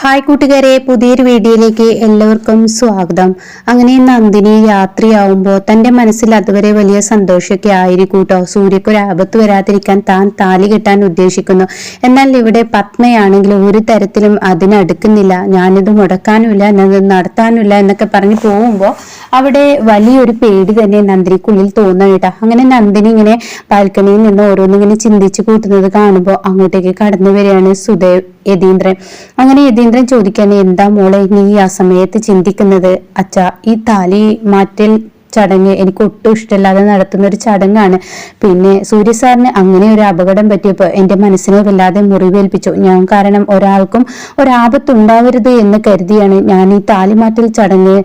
Hi കൂട്ടുകാരെ പുതിയൊരു വീഡിയോയിലേക്ക് എല്ലാവർക്കും സ്വാഗതം. അങ്ങനെ നന്ദിനി യാത്രയാവുമ്പോൾ തന്റെ മനസ്സിൽ അതുവരെ വലിയ സന്തോഷമൊക്കെ ആയിരിക്കും കേട്ടോ സൂര്യക്ക് ഒരു ആപത്ത് വരാതിരിക്കാൻ താൻ താലി കെട്ടാൻ ഉദ്ദേശിക്കുന്നു. എന്നാൽ ഇവിടെ പത്മയാണെങ്കിൽ ഒരു തരത്തിലും അതിനടുക്കുന്നില്ല ഞാനിത് മുടക്കാനുമില്ല ഞാനത് നടത്താനുമില്ല എന്നൊക്കെ പറഞ്ഞ് പോകുമ്പോൾ അവിടെ വലിയൊരു പേടി തന്നെ നന്ദിനിക്കുള്ളിൽ തോന്നുന്നു കേട്ടോ. അങ്ങനെ നന്ദിനി ഇങ്ങനെ ബാൽക്കണിയിൽ നിന്ന് ഓരോന്നിങ്ങനെ ചിന്തിച്ച് കൂട്ടുന്നത് കാണുമ്പോൾ അങ്ങോട്ടേക്ക് കടന്നു വരികയാണ് സുദേവ് യതീന്ദ്രൻ. അങ്ങനെ യതീന്ദ്രൻ ചോദിക്കാൻ എന്താ മോളെ നീ ആ സമയത്ത് ചിന്തിക്കുന്നത്? അച്ഛ ഈ താലി മാറ്റൽ ചടങ്ങ് എനിക്ക് ഒട്ടും ഇഷ്ടമില്ലാതെ നടത്തുന്ന ഒരു ചടങ്ങാണ്. പിന്നെ സൂര്യ സാറിന് അങ്ങനെ ഒരു അപകടം പറ്റിയപ്പോൾ എന്റെ മനസ്സിനെ വല്ലാതെ മുറിവേൽപ്പിച്ചു. ഞാൻ കാരണം ഒരാൾക്കും ഒരാപത്തുണ്ടാവരുത് എന്ന് കരുതിയാണ് ഞാൻ ഈ താലിമാറ്റൽ ചടങ്ങ്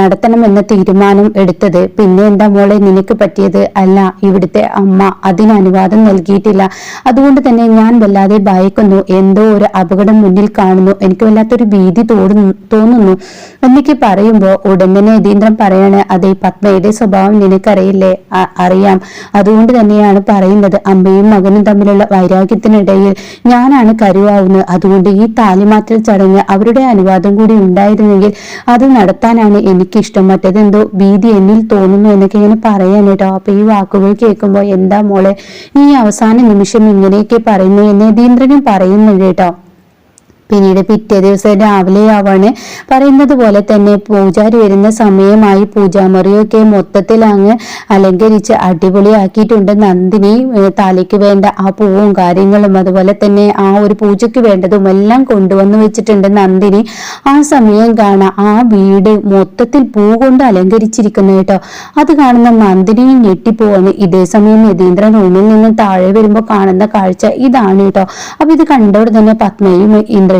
നടത്തണമെന്ന തീരുമാനം എടുത്തത്. പിന്നെ എന്താ മോളെ നിനക്ക് പറ്റിയത്? അല്ല ഇവിടുത്തെ അമ്മ അതിന് അനുവാദം നൽകിയിട്ടില്ല. അതുകൊണ്ട് തന്നെ ഞാൻ വല്ലാതെ ഭയക്കുന്നു. എന്തോ ഒരു അപകടം മുന്നിൽ കാണുന്നു. എനിക്ക് വല്ലാത്തൊരു ഭീതി തോന്നുന്നു. എന്നൊക്കെ പറയുമ്പോൾ ഉടൻ തന്നെ പറയാണ് അതെ പത്മയുടെ സ്വഭാവം നിനക്കറിയില്ലേ? അറിയാം. അതുകൊണ്ട് തന്നെയാണ് പറയുന്നത് അമ്മയും മകനും തമ്മിലുള്ള വൈരാഗ്യത്തിനിടയിൽ ഞാനാണ് കരുവാവുന്നത്. അതുകൊണ്ട് ഈ താലിമാറ്റൽ ചടങ്ങ് അവരുടെ അനുവാദം കൂടി ഉണ്ടായിരുന്നെങ്കിൽ അത് നടത്താനാണ് എനിക്കിഷ്ടം. മറ്റേതെന്തോ ഭീതി എന്നിൽ തോന്നുന്നു എന്നൊക്കെ ഇങ്ങനെ പറയാൻ കേട്ടോ. അപ്പൊ ഈ വാക്കുകൾ കേൾക്കുമ്പോൾ എന്താ മോളെ ഈ അവസാന നിമിഷം ഇങ്ങനെയൊക്കെ പറയുന്നു എന്ന് യതീന്ദ്രനും പറയുന്നുണ്ട് കേട്ടോ. പിന്നീട് പിറ്റേ ദിവസം രാവിലെയാവാണ് പറയുന്നത് പോലെ തന്നെ പൂജാരി വരുന്ന സമയമായി പൂജാമുറിയൊക്കെ മൊത്തത്തിൽ അങ്ങ് അലങ്കരിച്ച് അടിപൊളിയാക്കിയിട്ടുണ്ട്. നന്ദിനി തലയ്ക്ക് വേണ്ട ആ പൂവും കാര്യങ്ങളും അതുപോലെ തന്നെ ആ ഒരു പൂജയ്ക്ക് വേണ്ടതും എല്ലാം കൊണ്ടുവന്ന് വെച്ചിട്ടുണ്ട് നന്ദിനി. ആ സമയം കാണാം. ആ വീട് മൊത്തത്തിൽ പൂ കൊണ്ട് അലങ്കരിച്ചിരിക്കുന്നു കേട്ടോ. അത് കാണുന്ന നന്ദിനിയും ഞെട്ടിപ്പോവാണ്. ഇതേ സമയം യതീന്ദ്രൻ റൂമിൽ നിന്ന് താഴെ വരുമ്പോൾ കാണുന്ന കാഴ്ച ഇതാണ് കേട്ടോ. അപ്പൊ ഇത് കണ്ടോടെ തന്നെ പത്മയും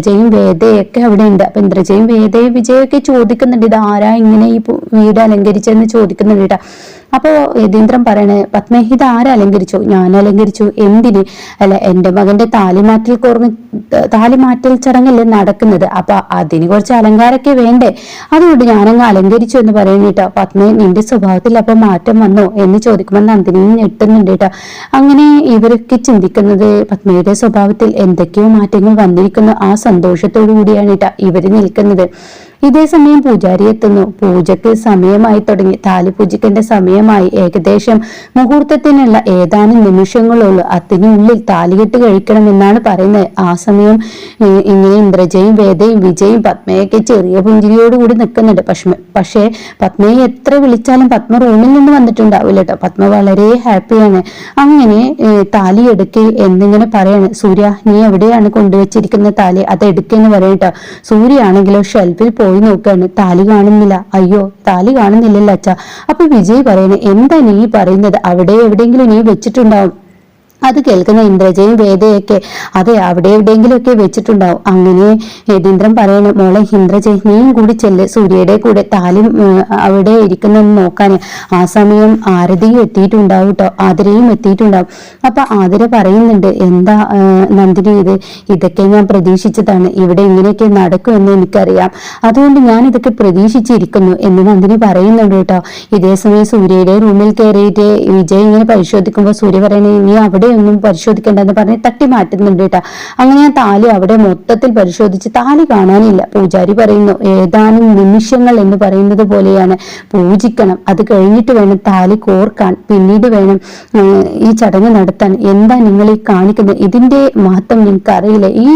ഇന്ദ്രജയും വേദയൊക്കെ അവിടെ ഉണ്ട് അപ്പൊ ഇന്ദ്രജയും വേദയും വിജയൊക്കെ ചോദിക്കുന്നുണ്ട് ഇത് ആരാ ഇങ്ങനെ ഈ വീട് അലങ്കരിച്ചെന്ന് ചോദിക്കുന്നുണ്ട് കേട്ടോ. അപ്പോ യതീന്ദ്രൻ പറയണേ പത്മേ ഇത് ആരലങ്കരിച്ചു ഞാൻ അലങ്കരിച്ചു. എന്തിന്? അല്ല എന്റെ മകന്റെ താലിമാറ്റൽ കുറഞ്ഞ് താലിമാറ്റൽ ചടങ്ങല്ലേ നടക്കുന്നത്. അപ്പൊ അതിന് കുറച്ച് അലങ്കാരമൊക്കെ വേണ്ടേ? അതുകൊണ്ട് ഞാനങ്ങ് അലങ്കരിച്ചു എന്ന് പറയുന്നു കേട്ടോ. പത്മേ നിന്റെ സ്വഭാവത്തിൽ അപ്പൊ മാറ്റം വന്നോ? എന്ന് ചോദിക്കുമ്പോൾ നന്ദിനിയും ഞെട്ടുന്നുണ്ട് കേട്ടോ. അങ്ങനെ ഇവരൊക്കെ ചിന്തിക്കുന്നത് പത്മയുടെ സ്വഭാവത്തിൽ എന്തൊക്കെയോ മാറ്റങ്ങൾ വന്നിരിക്കുന്നു. ആ സന്തോഷത്തോടു കൂടിയാണ് കേട്ടോ ഇവർ നിൽക്കുന്നത്. ഇതേ സമയം പൂജാരി എത്തുന്നു. പൂജയ്ക്ക് സമയമായി തുടങ്ങി. താലിപൂജിക്കന്റെ സമയമായി. ഏകദേശം മുഹൂർത്തത്തിനുള്ള ഏതാനും നിമിഷങ്ങളുള്ളൂ. അതിനുള്ളിൽ താലികെട്ട് കഴിക്കണമെന്നാണ് പറയുന്നത്. ആ സമയം ഇങ്ങനെ ഇന്ദ്രജയും വേദയും വിജയും പത്മയൊക്കെ ചെറിയ പുഞ്ചിരിയോടുകൂടി നിൽക്കുന്നുണ്ട്. പക്ഷേ പക്ഷേ പത്മയെ എത്ര വിളിച്ചാലും പത്മ റൂമിൽ നിന്ന് വന്നിട്ടുണ്ടാവില്ല കേട്ടോ. പത്മ വളരെ ഹാപ്പിയാണ് അങ്ങനെ താലി എടുക്ക് എന്നിങ്ങനെ പറയാണ്. സൂര്യ നീ എവിടെയാണ് കൊണ്ടുവച്ചിരിക്കുന്ന താലി? അത് എടുക്കെന്ന് പറയട്ടോ സൂര്യ ആണെങ്കിലോ ഷെൽഫിൽ പോയി നോക്കാണ്. താലി കാണുന്നില്ല. അയ്യോ താലി കാണുന്നില്ലല്ലോ അച്ഛ. അപ്പൊ വിജയ് പറയണേ എന്താ നീ പറയുന്നത്? അവിടെ എവിടെയെങ്കിലും നീ വെച്ചിട്ടുണ്ടാവും. അത് കേൾക്കുന്ന ഇന്ദ്രജയും വേദയൊക്കെ അതെ അവിടെ എവിടെയെങ്കിലുമൊക്കെ വെച്ചിട്ടുണ്ടാവും. അങ്ങനെ യതീന്ദ്രൻ പറയണ മോളെ ഇന്ദ്രജയ് നീയും കൂടി ചെല്ല് സൂര്യയുടെ കൂടെ താലും അവിടെ ഇരിക്കുന്നെന്ന് നോക്കാൻ ആ സമയം ആരതിയും എത്തിയിട്ടുണ്ടാവും കേട്ടോ ആതിരയും എത്തിയിട്ടുണ്ടാവും. അപ്പൊ ആതിര പറയുന്നുണ്ട് എന്താ നന്ദിനി ഇത്? ഇതൊക്കെ ഞാൻ പ്രതീക്ഷിച്ചതാണ്. ഇവിടെ ഇങ്ങനെയൊക്കെ നടക്കുമെന്ന് എനിക്കറിയാം. അതുകൊണ്ട് ഞാൻ ഇതൊക്കെ പ്രതീക്ഷിച്ചിരിക്കുന്നു എന്ന് നന്ദിനി പറയുന്നുണ്ട് കേട്ടോ ഇതേ സമയം സൂര്യയുടെ റൂമിൽ കയറിയിട്ട് വിജയ് ഇങ്ങനെ പരിശോധിക്കുമ്പോൾ സൂര്യ പറയണേ നീ അവിടെ ഒന്നും പരിശോധിക്കേണ്ടെന്ന് പറഞ്ഞ് തട്ടി മാറ്റുന്നുണ്ട് കേട്ടോ അങ്ങനെ ആ താലി അവിടെ മൊത്തത്തിൽ പരിശോധിച്ച് താലി കാണാനില്ല. പൂജാരി പറയുന്നു ഏതാനും നിമിഷങ്ങൾ എന്ന് പറയുന്നത് പോലെയാണ്. പൂജിക്കണം. അത് കഴിഞ്ഞിട്ട് വേണം താലി കോർക്കാൻ. പിന്നീട് വേണം ഈ ചടങ്ങ് നടത്താൻ. എന്താ നിങ്ങൾ ഈ കാണിക്കുന്നത്? ഇതിന്റെ മഹത്വം നിങ്ങൾക്ക് അറിയില്ല ഈ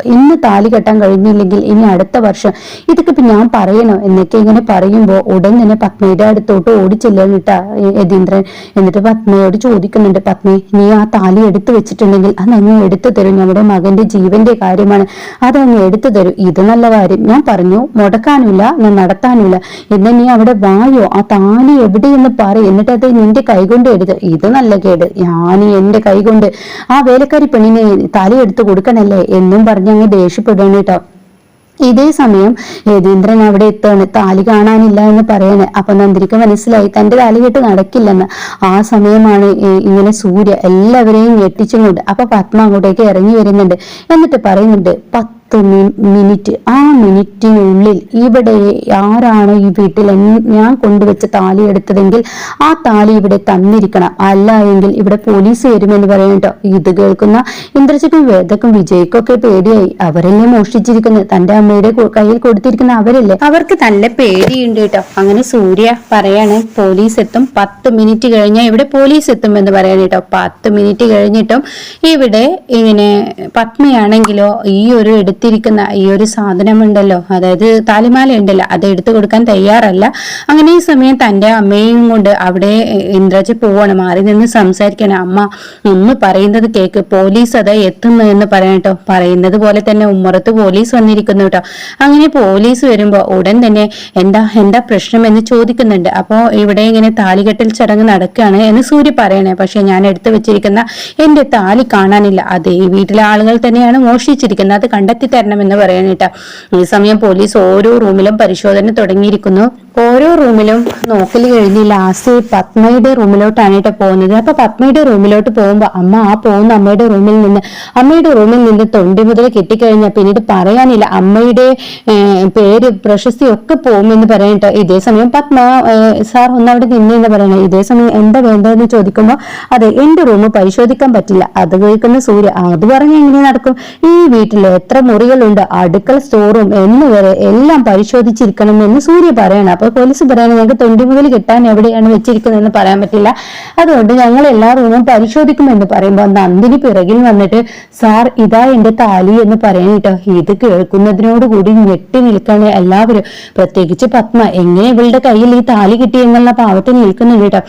ഇന്ന് താലി കെട്ടാൻ കഴിഞ്ഞില്ലെങ്കിൽ ഇനി അടുത്ത വർഷം ഇതൊക്കെ ഇപ്പൊ ഞാൻ പറയണോ. എന്നൊക്കെ ഇങ്ങനെ പറയുമ്പോൾ ഉടൻ തന്നെ പത്മയുടെ അടുത്തോട്ട് ഓടിച്ചെല്ലിട്ടാ യതീന്ദ്രൻ. എന്നിട്ട് പത്മയോട് ചോദിക്കുന്നുണ്ട് പത്മി നീ ആ താലി എടുത്തു വെച്ചിട്ടുണ്ടെങ്കിൽ അത് അങ്ങ് എടുത്തു തരും. നമ്മുടെ മകന്റെ ജീവന്റെ കാര്യമാണ്. അത് അങ്ങ് എടുത്തു തരും. ഇത് നല്ല കാര്യം. ഞാൻ പറഞ്ഞു മുടക്കാനുമില്ല ഞാൻ നടത്താനില്ല എന്നാ നീ അവിടെ വായോ? ആ താലി എവിടെയെന്ന് പറ. എന്നിട്ട് അത് നിന്റെ കൈകൊണ്ട് എടുത്ത് ഇത് നല്ല കേട്. ഞാൻ എന്റെ കൈകൊണ്ട് ആ വേലക്കാരി പെണ്ണിനെ താലി എടുത്തു കൊടുക്കണല്ലേ? എന്നും പറഞ്ഞ്. അങ്ങ് ദേഷ്യപ്പെടുകയാണ് കേട്ടോ. ഇതേ സമയം യതീന്ദ്രൻ അവിടെ എത്താണ് താലി കാണാനില്ല എന്ന് പറയാണ്. അപ്പൊ നന്ദിനിക്ക് മനസ്സിലായി തന്റെ താലി കെട്ട് നടക്കില്ലെന്ന്. ആ സമയമാണ് ഇങ്ങനെ സൂര്യ എല്ലാവരെയും ഞെട്ടിച്ചും കൊണ്ട് അപ്പൊ പത്മ അങ്ങോട്ടേക്ക് ഇറങ്ങി വരുന്നുണ്ട്. എന്നിട്ട് പറയുന്നുണ്ട് പത്ത് പത്ത് മിനിറ്റ്. ആ മിനിറ്റിനുള്ളിൽ ഇവിടെ ആരാണ് ഈ വീട്ടിൽ ഞാൻ കൊണ്ടുവച്ച താലി എടുത്തതെങ്കിൽ ആ താലി ഇവിടെ തന്നിരിക്കണം. അല്ല എങ്കിൽ ഇവിടെ പോലീസ് വരുമെന്ന് പറയട്ടോ ഇത് കേൾക്കുന്ന ഇന്ദ്രജിക്കും വേദക്കും വിജയ്ക്കും ഒക്കെ പേടിയായി. അവരല്ലേ മോഷ്ടിച്ചിരിക്കുന്നത്? തന്റെ അമ്മയുടെ കയ്യിൽ കൊടുത്തിരിക്കുന്ന അവരല്ലേ? അവർക്ക് നല്ല പേടിയുണ്ട് കേട്ടോ. അങ്ങനെ സൂര്യ പറയാണ് പോലീസ് എത്തും. പത്ത് മിനിറ്റ് കഴിഞ്ഞാൽ ഇവിടെ പോലീസ് എത്തും എന്ന് പറയാൻ കേട്ടോ. പത്ത് മിനിറ്റ് കഴിഞ്ഞിട്ടും ഇവിടെ ഇങ്ങനെ പത്മയാണെങ്കിലോ ഈ ഒരു എടുത്തിരിക്കുന്ന ഈ ഒരു സാധനമുണ്ടല്ലോ. അതായത് താലിമാല ഉണ്ടല്ലോ അത് എടുത്തു കൊടുക്കാൻ തയ്യാറല്ല. അങ്ങനെ ഈ സമയം തന്റെ അമ്മയും കൊണ്ട് അവിടെ ഇന്ദ്രജ് പോവാണ്. മാറി നിന്ന് സംസാരിക്കണം. അമ്മ ഒന്ന് പറയുന്നത് കേക്ക്. പോലീസ് അതാ എത്തുന്നു എന്ന് പറയട്ടോ പറയുന്നത് പോലെ തന്നെ ഉമ്മറത്ത് പോലീസ് വന്നിരിക്കുന്നു കേട്ടോ. അങ്ങനെ പോലീസ് വരുമ്പോ ഉടൻ തന്നെ എന്താ എന്താ പ്രശ്നം? എന്ന് ചോദിക്കുന്നുണ്ട്. അപ്പോ ഇവിടെ ഇങ്ങനെ താലികെട്ടൽ ചടങ്ങ് നടക്കുകയാണ് എന്ന് സൂര്യ പറയണേ. പക്ഷെ ഞാൻ എടുത്തു വെച്ചിരിക്കുന്ന എന്റെ താലി കാണാനില്ല. അതേ വീട്ടിലെ ആളുകൾ തന്നെയാണ് മോഷ്ടിച്ചിരിക്കുന്നത്. അത് കണ്ടെത്തി തരണം എന്ന് പറയണേട്ടാ ഈ സമയം പോലീസ് ഓരോ റൂമിലും പരിശോധന തുടങ്ങിയിരിക്കുന്നു. ഓരോ റൂമിലും നോക്കൽ കഴിഞ്ഞ് ലാസ്റ്റ് പത്മയുടെ റൂമിലോട്ടാണ് കേട്ടോ പോകുന്നത്. അപ്പൊ പത്മയുടെ റൂമിലോട്ട് പോകുമ്പോ അമ്മ ആ പോകുന്ന അമ്മയുടെ റൂമിൽ നിന്ന് അമ്മയുടെ റൂമിൽ നിന്ന് തൊണ്ടി മുതൽ കിട്ടിക്കഴിഞ്ഞാൽ പിന്നീട് പറയാനില്ല അമ്മയുടെ പേര് പ്രശസ്തി ഒക്കെ പോകുമെന്ന് പറയട്ടോ ഇതേ സമയം പത്മ സാർ ഒന്ന് അവിടെ നിന്നെന്ന് പറയണേ. ഇതേ സമയം എന്താ വേണ്ടതെന്ന് ചോദിക്കുമ്പോൾ അതെ എന്റെ റൂം പരിശോധിക്കാൻ പറ്റില്ല. അത് കേൾക്കുന്ന സൂര്യ അത് പറഞ്ഞ എങ്ങനെ നടക്കും? ഈ വീട്ടിൽ എത്ര മുറികളുണ്ട്? അടുക്കള സ്റ്റോറും എന്നുവരെ എല്ലാം പരിശോധിച്ചിരിക്കണം എന്ന് സൂര്യ പറയണം. അപ്പൊ പോലീസ് പറയണം ഞങ്ങൾക്ക് തൊണ്ടി മുതൽ കിട്ടാൻ എവിടെയാണ് വെച്ചിരിക്കുന്നതെന്ന് പറയാൻ പറ്റില്ല. അതുകൊണ്ട് ഞങ്ങൾ എല്ലാ റൂമും പരിശോധിക്കുമെന്ന് പറയുമ്പോൾ നന്ദിനി പിറകിൽ വന്നിട്ട് സാർ ഇതാ എന്റെ താലി എന്ന് പറയാനിട്ടോ ഇത് കേൾക്കുന്നതിനോട് കൂടി ഞെട്ടി നിൽക്കാണ് എല്ലാവരും. പ്രത്യേകിച്ച് പത്മ എങ്ങനെ ഇവളുടെ കയ്യിൽ ഈ താലി കിട്ടി എന്നുള്ള പാവത്തിൽ നിൽക്കുന്നുണ്ട് കേട്ടോ.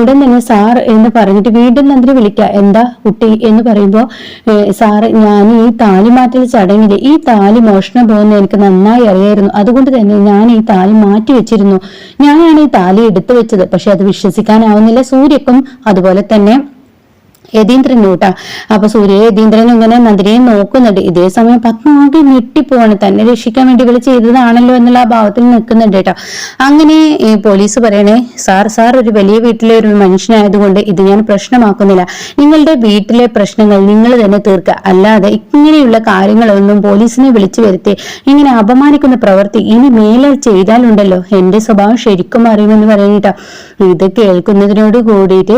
ഉടൻ തന്നെ സാർ എന്ന് പറഞ്ഞിട്ട് വീണ്ടും നന്ദിനി വിളിക്കുക. എന്താ കുട്ടി? എന്ന് പറയുമ്പോൾ സാർ ഞാൻ ഈ താലി മാറ്റൽ ചടങ്ങിൽ ഈ താലി മോഷണം പോകുന്ന എനിക്ക് നന്നായി അറിയായിരുന്നു. അതുകൊണ്ട് തന്നെ ഞാൻ ഈ താലി മാറ്റി വെച്ചിരുന്നു. ഞാനാണ് ഈ താലി എടുത്തു വെച്ചത്. പക്ഷെ അത് വിശ്വസിക്കാനാവുന്നില്ല. സൂര്യക്കും അതുപോലെ തന്നെ യതീന്ദ്രനും കൂട്ടാ അപ്പൊ സൂര്യ യതീന്ദ്രൻ ഇങ്ങനെ നന്ദിനിയെ നോക്കുന്നുണ്ട്. ഇതേ സമയം പത്മ ആകെ ഞെട്ടിപ്പോവാണ്. തന്നെ രക്ഷിക്കാൻ വേണ്ടി ഇവൾ ചെയ്തതാണല്ലോ എന്നുള്ള ആ ഭാവത്തിൽ നിൽക്കുന്നുണ്ട് കേട്ടോ. അങ്ങനെ ഈ പോലീസ് പറയണേ സാർ സാർ ഒരു വലിയ വീട്ടിലെ ഒരു മനുഷ്യനായതുകൊണ്ട് ഇത് ഞാൻ പ്രശ്നമാക്കുന്നില്ല. നിങ്ങളുടെ വീട്ടിലെ പ്രശ്നങ്ങൾ നിങ്ങൾ തന്നെ തീർക്കുക. അല്ലാതെ ഇങ്ങനെയുള്ള കാര്യങ്ങളൊന്നും പോലീസിനെ വിളിച്ചു വരുത്തി ഇങ്ങനെ അപമാനിക്കുന്ന പ്രവൃത്തി ഇനി മേലെ ചെയ്താലുണ്ടല്ലോ. എന്റെ സ്വഭാവം ശരിക്കും അറിയുമെന്ന് പറയുന്നിട്ടാ ഇത് കേൾക്കുന്നതിനോട് കൂടിയിട്ട്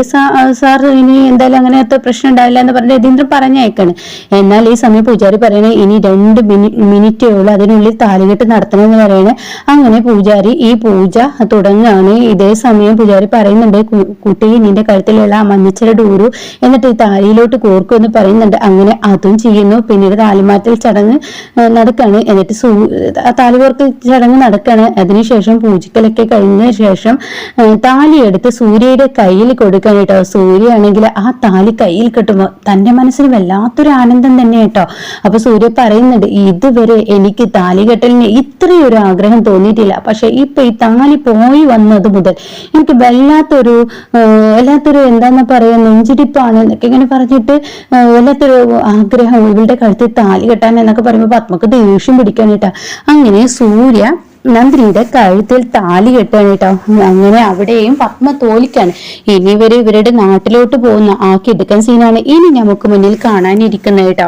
സാർ ഇനി എന്തായാലും അങ്ങനത്തെ പ്രശ്നം ഉണ്ടാവില്ല എന്ന് പറഞ്ഞ് രതീന്ദ്രൻ പറഞ്ഞേക്കാണ്. എന്നാൽ ഈ സമയം പൂജാരി പറയണേ ഇനി രണ്ട് മിനി മിനിറ്റേ ഉള്ളൂ അതിനുള്ളിൽ താലികെട്ട് നടത്തണമെന്ന് പറയണേ. അങ്ങനെ പൂജാരി ഈ പൂജ തുടങ്ങുകയാണ് ഇതേ സമയം പൂജാരി പറയുന്നുണ്ട് "കു- കുട്ടി നിന്റെ കഴുത്തിലുള്ള ആ മഞ്ഞച്ചര ഡൂറു എന്നിട്ട് ഈ താലിയിലോട്ട് കോർക്കും എന്ന് പറയുന്നുണ്ട്. അങ്ങനെ അതും ചെയ്യുന്നു. പിന്നീട് താലിമാറ്റൽ ചടങ്ങ് നടക്കാണ്. എന്നിട്ട് സൂ ആ താലികോർക്ക് ചടങ്ങ് നടക്കാണ്. അതിനുശേഷം പൂജിക്കലൊക്കെ കഴിഞ്ഞ ശേഷം താലിയെടുത്ത് സൂര്യയുടെ കയ്യിൽ കൊടുക്കാൻ കേട്ടോ. സൂര്യ ആണെങ്കിൽ ആ താലി കയ്യിൽ കിട്ടുമ്പോൾ തന്റെ മനസ്സിന് വല്ലാത്തൊരു ആനന്ദം തന്നെ കേട്ടോ. അപ്പൊ സൂര്യ പറയുന്നുണ്ട് ഇതുവരെ എനിക്ക് താലി കെട്ടലിന് ഇത്രയൊരു ആഗ്രഹം തോന്നിയിട്ടില്ല. പക്ഷെ ഇപ്പൊ ഈ താലി പോയി വന്നത് മുതൽ എനിക്ക് വല്ലാത്തൊരു വല്ലാത്തൊരു എന്താന്ന് പറയാ നെഞ്ചിടിപ്പാണ് എന്നൊക്കെ ഇങ്ങനെ പറഞ്ഞിട്ട് വല്ലാത്തൊരു ആഗ്രഹം ഇവളുടെ കഴുത്തിൽ താലി കെട്ടാൻ എന്നൊക്കെ പറയുമ്പോൾ പത്മക്ക് ദേഷ്യം പിടിക്കാനായിട്ടാ അങ്ങനെ സൂര്യ നന്ദിനിയുടെ കഴുത്തിൽ താലി കെട്ടാണ് കേട്ടോ. അങ്ങനെ അവിടെയും പത്മ തോലിക്കാണ് ഇനി ഇവർ ഇവരുടെ നാട്ടിലോട്ട് പോകുന്ന ആ കിടുക്കൻ സീനാണ് ഇനി നമുക്ക് മുന്നിൽ കാണാനിരിക്കുന്നത് കേട്ടോ.